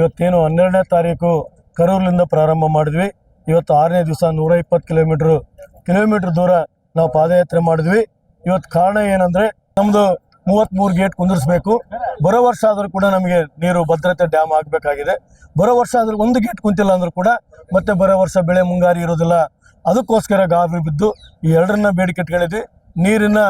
ಇವತ್ತೇನು ಹನ್ನೆರಡನೇ ತಾರೀಕು ಕರೂರ್ಲಿಂದ ಪ್ರಾರಂಭ ಮಾಡಿದ್ವಿ. ಇವತ್ತು ಆರನೇ ದಿವಸ ನೂರ ಇಪ್ಪತ್ತು ಕಿಲೋಮೀಟ್ರ್ ಕಿಲೋಮೀಟ್ರ್ ದೂರ ನಾವು ಪಾದಯಾತ್ರೆ ಮಾಡಿದ್ವಿ. ಇವತ್ತು ಕಾರಣ ಏನಂದರೆ ನಮ್ಮದು ಮೂವತ್ತ್ಮೂರು ಗೇಟ್ ಕುಂದಿರಿಸ್ಬೇಕು. ಬರೋ ವರ್ಷ ಆದರೂ ಕೂಡ ನಮಗೆ ನೀರು ಭದ್ರತೆ ಡ್ಯಾಮ್ ಆಗಬೇಕಾಗಿದೆ. ಬರೋ ವರ್ಷ ಆದರೂ ಒಂದು ಗೇಟ್ ಕುಂತಿಲ್ಲ ಅಂದರೂ ಕೂಡ ಮತ್ತೆ ಬರೋ ವರ್ಷ ಬೆಳೆ ಮುಂಗಾರಿ ಇರೋದಿಲ್ಲ ಅದಕ್ಕೋಸ್ಕರ ಗಾಬರಿ ಬಿದ್ದು ಈ ಎರಡರನ್ನ ಬೇಡಿಕೆ ಇಟ್ಕೊಂಡಿದ್ವಿ. ನೀರಿನ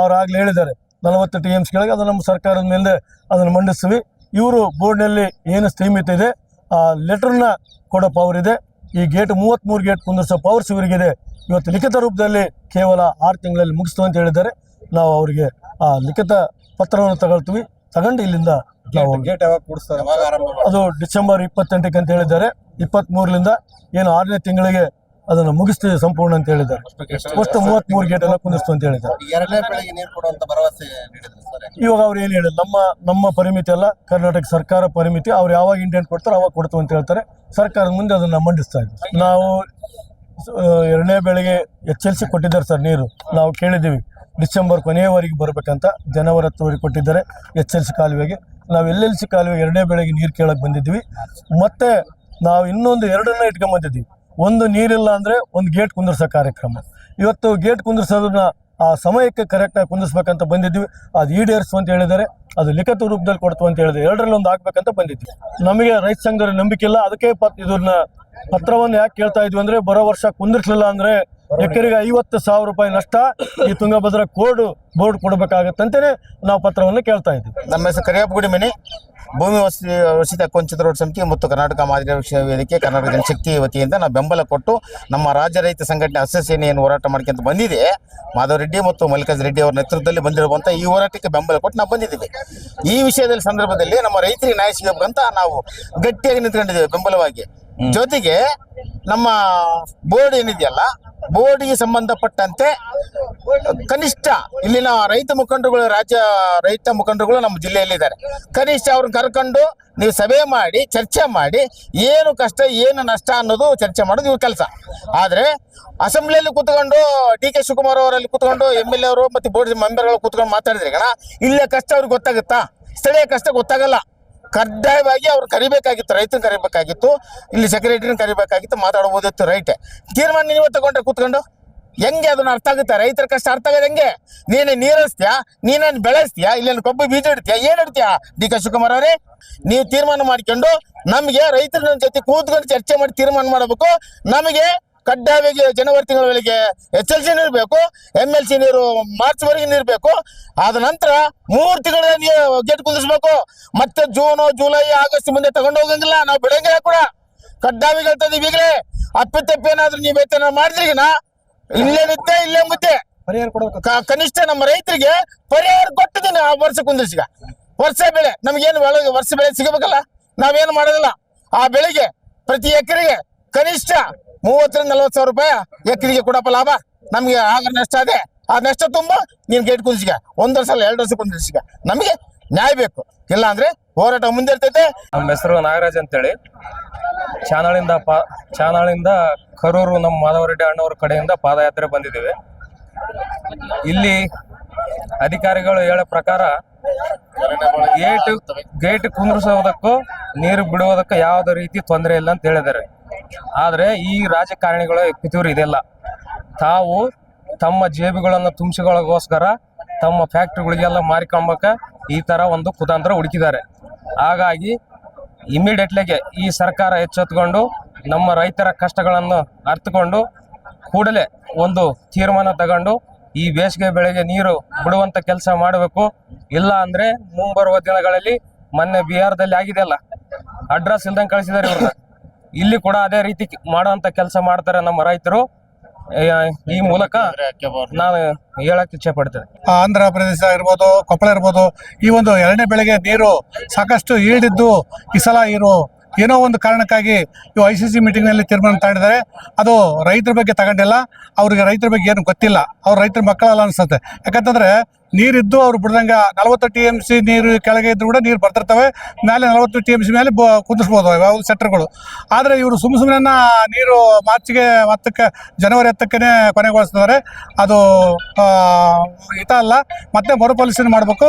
ಅವ್ರು ಆಗಲೇ ಹೇಳಿದ್ದಾರೆ. ನಲವತ್ತು ಟಿ ಎಮ್ಸ್ ಕೆಳಗೆ ಅದು ನಮ್ಮ ಸರ್ಕಾರದ ಮೇಲೆ ಅದನ್ನು ಮಂಡಿಸ್ತೀವಿ. ಇವರು ಬೋರ್ಡ್ನಲ್ಲಿ ಏನು ಸ್ಥೀಮಿತ ಇದೆ ಆ ಲೆಟರ್ನ ಕೊಡೋ ಪವರ್ ಇದೆ. ಈ ಗೇಟ್ ಮೂವತ್ತ್ಮೂರು ಗೇಟ್ ಕುಂದಿರಿಸೋ ಪವರ್ಸ್ ಇವರಿಗಿದೆ. ಇವತ್ತು ಲಿಖಿತ ರೂಪದಲ್ಲಿ ಕೇವಲ ಆರು ತಿಂಗಳಲ್ಲಿ ಮುಗಿಸ್ತು ಅಂತ ಹೇಳಿದ್ದಾರೆ. ನಾವು ಅವರಿಗೆ ಆ ಲಿಖಿತ ಪತ್ರವನ್ನು ತಗೊಳ್ತೀವಿ. ತಗೊಂಡು ಇಲ್ಲಿಂದ ನಾವು ಗೇಟ್ ಯಾವಾಗ ಕೊಡಿಸ್ತಾರೆ? ಅದು ಡಿಸೆಂಬರ್ ಇಪ್ಪತ್ತೆಂಟಕ್ಕೆ ಅಂತ ಹೇಳಿದ್ದಾರೆ. ಇಪ್ಪತ್ತ್ಮೂರರಿಂದ ಏನು ಆರನೇ ತಿಂಗಳಿಗೆ ಅದನ್ನು ಮುಗಿಸ್ತೇವೆ ಸಂಪೂರ್ಣ ಅಂತ ಹೇಳಿದ್ದಾರೆ. ಅಷ್ಟು ಮೂವತ್ತ್ ಮೂರು ಗೇಟ್ ಎಲ್ಲ ಕುಂದಿಸ್ತು ಅಂತ ಹೇಳಿದ್ದಾರೆ. ಎರಡನೇ ಬೆಳೆಗೆ ನೀರು ಕೊಡುವಂತ ಭರವಸೆ ನೀಡಿದ್ರು ಸರ್ ಇವಾಗ ಅವ್ರು ಏನು ಹೇಳಿದ್ರು ನಮ್ಮ ನಮ್ಮ ಪರಿಮಿತಿ ಅಲ್ಲ ಕರ್ನಾಟಕ ಸರ್ಕಾರ ಪರಿಮಿತಿ ಅವ್ರು ಯಾವಾಗ ಇಂಡಿಯನ್ ಕೊಡ್ತಾರೆ ಅವಾಗ ಕೊಡ್ತು ಅಂತ ಹೇಳ್ತಾರೆ. ಸರ್ಕಾರದ ಮುಂದೆ ಅದನ್ನ ಮಂಡಿಸ್ತಾ ಇದ್ದೀವಿ ನಾವು ಎರಡನೇ ಬೆಳೆಗೆ ಎಚ್ಚರಿಸಿ ಎಲ್ ಸಿ ಕೊಟ್ಟಿದ್ದಾರೆ ಸರ್ ನೀರು. ನಾವು ಕೇಳಿದ್ದೀವಿ ಡಿಸೆಂಬರ್ ಕೊನೆಯವರೆಗೆ ಬರಬೇಕಂತ ಜನವರಿ ಹತ್ತುವರೆಗೆ ಕೊಟ್ಟಿದ್ದಾರೆ ಎಚ್ ಎಲ್ ಸಿ ಕಾಲುವೆಗೆ. ನಾವು ಎಲ್ ಎಲ್ ಸಿ ಕಾಲುವೆ ಎರಡನೇ ಬೆಳಗ್ಗೆ ನೀರು ಕೇಳಕ್ಕೆ ಬಂದಿದ್ದೀವಿ ಮತ್ತೆ ನಾವು ಇನ್ನೊಂದು ಎರಡನ್ನ ಇಟ್ಕೊಂಬಂದಿದ್ವಿ ಒಂದು ನೀರಿಲ್ಲ ಅಂದರೆ ಒಂದು ಗೇಟ್ ಕುಂದಿರ್ಸೋ ಕಾರ್ಯಕ್ರಮ. ಇವತ್ತು ಗೇಟ್ ಕುಂದಿರ್ಸೋದನ್ನ, ಆ, ಸಮಯಕ್ಕೆ ಕರೆಕ್ಟಾಗಿ ಕುಂದಿಸ್ಬೇಕಂತ ಬಂದಿದ್ವಿ ಅದು ಈಡೇರಿಸು ಅಂತ ಹೇಳಿದರೆ ಅದು ಲಿಖಿತ ರೂಪದಲ್ಲಿ ಕೊಡ್ತು ಅಂತ ಹೇಳಿದ್ರೆ ಎರಡರಲ್ಲಿ ಒಂದು ಹಾಕ್ಬೇಕಂತ ಬಂದಿದ್ವಿ ನಮಗೆ ರೈತ ಸಂಘದವ್ರ ನಂಬಿಕೆ ಇಲ್ಲ. ಅದಕ್ಕೆ ಪತ್, ಇದನ್ನ ಪತ್ರವನ್ನು ಯಾಕೆ ಕೇಳ್ತಾ ಇದ್ವಿ ಅಂದ್ರೆ, ಬರೋ ವರ್ಷ ಕುಂದಿರ್ಸ್ಲಿಲ್ಲ ಅಂದ್ರೆ ಎಕರೆಗೆ ಐವತ್ತು ಸಾವಿರ ರೂಪಾಯಿ ನಷ್ಟ. ಈ ತುಂಗಭದ್ರಾ ಕೋಡ್ ಬೋರ್ಡ್ ಕೊಡಬೇಕಾಗತ್ತಂತೇನೆ ನಾವು ಪತ್ರವನ್ನು ಕೇಳ್ತಾ ಇದ್ವಿ ನಮ್ಮ ಹೆಸರು ಕರಿಯಪ್ಪ ಗುಡಿಮನಿ ಭೂಮಿ ವಸತಿ ವಸತಿ ಹಕ್ಕು ರೋಡ್ ಸಮಿತಿ ಮತ್ತು ಕರ್ನಾಟಕ ಮಾದರಿ ವಿಷಯ ವೇದಿಕೆ ಕರ್ನಾಟಕ ಜನಶಕ್ತಿ ವತಿಯಿಂದ ನಾವು ಬೆಂಬಲ ಕೊಟ್ಟು ನಮ್ಮ ರಾಜ್ಯ ರೈತ ಸಂಘಟನೆ ಅಸೋಸಿಯೇಷನ್ ಏನು ಹೋರಾಟ ಮಾಡ್ಕೊಂತ ಬಂದಿದೆ. ಮಾಧವ ರೆಡ್ಡಿ ಮತ್ತು ಮಲ್ಲಿಕಾರ್ಜುನ ರೆಡ್ಡಿ ಅವರ ನೇತೃತ್ವದಲ್ಲಿ ಬಂದಿರುವಂಥ ಈ ಹೋರಾಟಕ್ಕೆ ಬೆಂಬಲ ಕೊಟ್ಟು ನಾವು ಬಂದಿದ್ದೀವಿ. ಈ ವಿಷಯದಲ್ಲಿ ಸಂದರ್ಭದಲ್ಲಿ ನಮ್ಮ ರೈತರಿಗೆ ನ್ಯಾಯ ಸಿಗಬೇಕಂತ ನಾವು ಗಟ್ಟಿಯಾಗಿ ನಿಂತ್ಕೊಂಡಿದ್ದೇವೆ ಬೆಂಬಲವಾಗಿ. ಜೊತೆಗೆ ನಮ್ಮ ಬೋರ್ಡ್ ಏನಿದೆಯಲ್ಲ ಬೋರ್ಡ್ಗೆ ಸಂಬಂಧಪಟ್ಟಂತೆ ಕನಿಷ್ಠ ಇಲ್ಲಿನ ರೈತ ಮುಖಂಡರುಗಳು, ರಾಜ್ಯ ರೈತ ಮುಖಂಡರುಗಳು ನಮ್ಮ ಜಿಲ್ಲೆಯಲ್ಲಿದ್ದಾರೆ. ಕನಿಷ್ಠ ಅವ್ರನ್ನ ಕರ್ಕೊಂಡು ನೀವು ಸಭೆ ಮಾಡಿ, ಚರ್ಚೆ ಮಾಡಿ ಏನು ಕಷ್ಟ, ಏನು ನಷ್ಟ ಅನ್ನೋದು ಚರ್ಚೆ ಮಾಡೋದು ಇವ್ರ ಕೆಲಸ. ಆದರೆ ಅಸೆಂಬ್ಲಿಯಲ್ಲಿ ಕೂತ್ಕೊಂಡು, ಡಿ ಕೆ ಶಿವಕುಮಾರ್ ಅವರಲ್ಲಿ ಕೂತ್ಕೊಂಡು ಎಂ ಎಲ್ ಎ ಅವರು ಮತ್ತು ಬೋರ್ಡ್ ಮೆಂಬರ್ಗಳು ಕೂತ್ಕೊಂಡು ಮಾತಾಡಿದ್ರೆ ಕಣ, ಇಲ್ಲೇ ಕಷ್ಟ ಅವ್ರಿಗೆ ಗೊತ್ತಾಗುತ್ತಾ? ಸ್ಥಳೀಯ ಕಷ್ಟ ಗೊತ್ತಾಗಲ್ಲ. ಕಡ್ಡಾಯವಾಗಿ ಅವ್ರು ಕರಿಬೇಕಾಗಿತ್ತು ರೈತನ ಕರಿಬೇಕಾಗಿತ್ತು, ಇಲ್ಲಿ ಸೆಕ್ರೆಟರಿನ ಕರಿಬೇಕಾಗಿತ್ತು, ಮಾತಾಡ್ಬೋದಿತ್ತು ರೈಟ್ ತೀರ್ಮಾನ ನೀವು ತಗೊಂಡ್ರೆ ಕೂತ್ಕೊಂಡು? ಹೆಂಗೆ ಅದನ್ನ ಅರ್ಥ ಆಗುತ್ತೆ? ರೈತರ ಕಷ್ಟ ಅರ್ಥ ಆಗೋದು ಹೆಂಗೆ? ನೀನು ನೀರಿಸ್ತೀಯಾ ನೀನೇನು ಬೆಳೆಸ್ತೀಯಾ? ಇಲ್ಲೇನು ಕಬ್ಬು ಬೀಜ ಇಡ್ತೀಯಾ? ಏನು ಇಡ್ತೀಯಾ? ಡಿ ಕೆ ಶಿವಕುಮಾರ್ ಅವರೇ, ನೀವು ತೀರ್ಮಾನ ಮಾಡ್ಕೊಂಡು ನಮಗೆ ರೈತರ ಜೊತೆ ಕೂತ್ಕೊಂಡು ಚರ್ಚೆ ಮಾಡಿ ತೀರ್ಮಾನ ಮಾಡಬೇಕು. ನಮಗೆ ಕಡ್ಡಾಯವಾಗಿ ಜನವರಿ ತಿಂಗಳ ವೇಳೆಗೆ ಎಚ್ ಎಲ್ ಸಿ ನೀರು ಬೇಕು ಎಂ ಎಲ್ ಸಿ ನೀರು ಮಾರ್ಚ್ ವರೆಗೆ ನೀರು ಬೇಕು ಆದ ನಂತರ ಮೂರು ತಿಂಗಳ ಗೇಟ್ ಕುದಿಸ್ಬೇಕು ಮತ್ತೆ ಜೂನ್ ಜುಲೈ ಆಗಸ್ಟ್ ಮುಂದೆ ತಗೊಂಡು ಹೋಗಂಗಿಲ್ಲ. ನಾವು ಬಿಡಂಗಿಲ್ಲ ಕೂಡ. ಕಡ್ಡಾಯವಾಗಿ ಹೇಳ್ತಾ ಇದೀವಿ ಈಗಲೇ. ಅಪ್ಪಿತಪ್ಪಿ ಏನಾದ್ರೂ ನೀವು ವೇತನ ಮಾಡಿದ್ರಿಗಿನ ಇಲ್ಲೇ ನಿದ್ದೆ ಇಲ್ಲೇ ಮುದ್ದೆ ಪರಿಹಾರ ಕೊಡಬೇಕು. ಕನಿಷ್ಠ ನಮ್ಮ ರೈತರಿಗೆ ಪರಿಹಾರ ಕೊಟ್ಟಿದ್ದೀನಿ ಆ ವರ್ಷ ಕುಂದಿಸಿಗ ವರ್ಷ ಬೆಳೆ ನಮಗೇನು ಒಳಗೆ ವರ್ಷ ಬೆಳೆ ಸಿಗಬೇಕಲ್ಲ? ನಾವೇನು ಮಾಡೋದಿಲ್ಲ. ಆ ಬೆಳೆಗೆ ಪ್ರತಿ ಎಕರೆಗೆ ಕನಿಷ್ಠ ಮೂವತ್ತರಿಂದ ನಲ್ವತ್ತು ಸಾವಿರ ರೂಪಾಯಿ ಎಕರೆಗೆ ಕೊಡಪ್ಪ ಲಾಭ. ನಮಗೆ ಆಗ ನಷ್ಟ ಅದೇ. ಆ ನಷ್ಟ ತುಂಬ ನೀನು ಗೇಟ್ ಕುಂದಿಸಿಗ ಒಂದು ವರ್ಷ ಎರಡು ವರ್ಷ ಕುಂದಿಸಿಗ ನಮಗೆ ನ್ಯಾಯ ಬೇಕು. ಇಲ್ಲ ಅಂದ್ರೆ ಹೋರಾಟ ಮುಂದೆ ಇರ್ತೈತೆ ನಮ್ಮ ಹೆಸರು ನಾಗರಾಜ್ ಅಂತೇಳಿ. ಚಾನಾಳಿಂದ ಪಾ, ಚಾನಾಳಿಂದ ಕರೂರು ನಮ್ಮ ಮಾಧವರೆಡ್ಡಿ ಅಣ್ಣವ್ರ ಕಡೆಯಿಂದ ಪಾದಯಾತ್ರೆ ಬಂದಿದ್ದೇವೆ. ಇಲ್ಲಿ ಅಧಿಕಾರಿಗಳು ಹೇಳೋ ಪ್ರಕಾರ ಗೇಟ್ ಗೇಟ್ ಕುಂದ್ರಿಸೋದಕ್ಕೂ ನೀರು ಬಿಡುವುದಕ್ಕೂ ಯಾವುದೇ ರೀತಿ ತೊಂದರೆ ಇಲ್ಲ ಅಂತ ಹೇಳಿದ್ದಾರೆ. ಆದರೆ ಈ ರಾಜಕಾರಣಿಗಳ ಪಿತೂರು ಇದೆಲ್ಲ. ತಾವು ತಮ್ಮ ಜೇಬುಗಳನ್ನು ತುಂಬಿಸಿಕೊಳ್ಳೋಗೋಸ್ಕರ ತಮ್ಮ ಫ್ಯಾಕ್ಟ್ರಿಗಳಿಗೆಲ್ಲ ಮಾರಿಕೊಂಬಕ ಈ ತರ ಒಂದು ಕುತಂತ್ರ ಹುಡುಕಿದ್ದಾರೆ. ಹಾಗಾಗಿ ಇಮಿಡಿಯೇಟ್ಲಿಗೆ ಈ ಸರ್ಕಾರ ಎಚ್ಚೆತ್ಕೊಂಡು ನಮ್ಮ ರೈತರ ಕಷ್ಟಗಳನ್ನು ಅರ್ಥಕೊಂಡು ಕೂಡಲೇ ಒಂದು ತೀರ್ಮಾನ ತಗೊಂಡು ಈ ಬೇಸಿಗೆ ಬೆಳೆಗೆ ನೀರು ಬಿಡುವಂತ ಕೆಲಸ ಮಾಡಬೇಕು. ಇಲ್ಲ ಅಂದ್ರೆ ಮುಂಬರುವ ದಿನಗಳಲ್ಲಿ ಮೊನ್ನೆ ಬಿಹಾರದಲ್ಲಿ ಆಗಿದೆಯಲ್ಲ, ಅಡ್ರೆಸ್ ಇಲ್ದಂಗೆ ಕಳಿಸಿದ್ದಾರೆ ಇವ್ರನ್ನ. ಇಲ್ಲಿ ಕೂಡ ಅದೇ ರೀತಿ ಮಾಡುವಂತ ಕೆಲಸ ಮಾಡ್ತಾರೆ ನಮ್ಮ ರೈತರು. ಈ ಮೂಲಕ ನಾನು ಹೇಳಕ್ ಇಚ್ಛೆ ಪಡ್ತೇನೆ. ಆಂಧ್ರ ಪ್ರದೇಶ ಇರ್ಬೋದು, ಕೊಪ್ಪಳ ಇರ್ಬೋದು, ಈ ಒಂದು ಎರಡನೇ ಬೆಳೆಗೆ ನೀರು ಸಾಕಷ್ಟು ಈಡಿದ್ದು ಈ ಸಲ ಇರು ಏನೋ ಒಂದು ಕಾರಣಕ್ಕಾಗಿ ಇವು ಐ ಸಿ ಸಿ ಮೀಟಿಂಗ್ನಲ್ಲಿ ತೀರ್ಮಾನ ತಗೊಂಡಿದ್ದಾರೆ ಅದು ರೈತರ ಬಗ್ಗೆ ತಗೊಂಡಿಲ್ಲ. ಅವ್ರಿಗೆ ರೈತರ ಬಗ್ಗೆ ಏನು ಗೊತ್ತಿಲ್ಲ. ಅವ್ರು ರೈತರ ಮಕ್ಕಳಲ್ಲ ಅನ್ಸುತ್ತೆ. ಯಾಕಂತಂದರೆ ನೀರಿದ್ದು ಅವ್ರು ಬಿಡ್ದಂಗೆ ನಲವತ್ತು ಟಿ ಎಂ ಸಿ ನೀರು ಕೆಳಗೆ ಇದ್ರು ಕೂಡ ನೀರು ಬರ್ತಿರ್ತವೆ. ಮೇಲೆ ನಲವತ್ತು ಟಿ ಎಂ ಸಿ ಮೇಲೆ ಬ ಕುದಿಸ್ಬೋದು ಯಾವ್ದು ಸೆಟ್ರ್ಗಳು ಆದರೆ ಇವರು ಸುಮ್ಮ ಸುಮ್ಮನೆ ನೀರು ಮಾರ್ಚ್ಗೆ ಹತ್ತಕ್ಕೆ, ಜನವರಿ ಹತ್ತಕ್ಕೇ ಕೊನೆಗೊಳಿಸ್ತಿದ್ದಾರೆ. ಅದು ಹಿತ ಅಲ್ಲ. ಮತ್ತೆ ಮರುಪರಿಶೀಲನೆ ಮಾಡಬೇಕು.